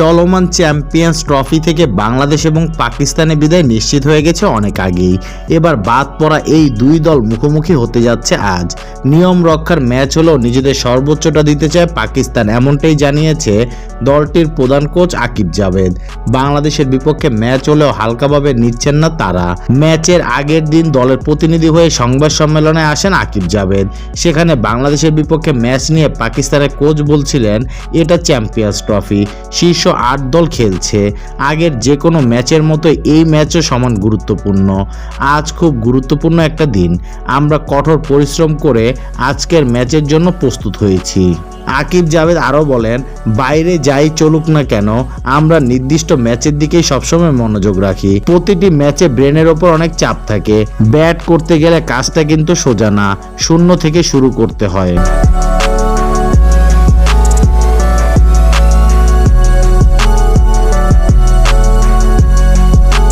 চলমান champions trophy থেকে বাংলাদেশ এবং পাকিস্তানের বিদায় নিশ্চিত হয়ে গেছে অনেক আগেই। এবার বাদ পড়া এই দুই দল মুখোমুখি হতে যাচ্ছে আজ। নিয়ম রক্ষার ম্যাচ হলেও নিজেদের সর্বোচ্চটা দিতে চায় পাকিস্তান, এমনটাই জানিয়েছে দলটির প্রধান কোচ আকিব জাভেদ। বাংলাদেশের বিপক্ষে ম্যাচ হলেও হালকাভাবে নিচ্ছেন না তারা। ম্যাচের আগের দিন দলের প্রতিনিধি হয়ে সংবাদ সম্মেলনে আসেন আকিব জাভেদ। সেখানে বাংলাদেশের বিপক্ষে ম্যাচ নিয়ে পাকিস্তানের কোচ বলছিলেন, এটা চ্যাম্পিয়ন্স ট্রফি। শীর্ষ দল খেলছে। আগের যে কোনো ম্যাচের মতো এই ম্যাচও সমান গুরুত্বপূর্ণ। আজ খুব গুরুত্বপূর্ণ একটা দিন। আমরা কঠোর পরিশ্রম করে আজকের ম্যাচের জন্য প্রস্তুত হয়েছি। আকিব জাভেদ আরও বলেন, বাইরে যাই চলুক না কেন, আমরা নির্দিষ্ট ম্যাচের দিকেই সবসময় মনোযোগ রাখি। প্রতিটি ম্যাচে ব্রেনের ওপর অনেক চাপ থাকে। ব্যাট করতে গেলে কাজটা কিন্তু সোজা না। শূন্য থেকে শুরু করতে হয়।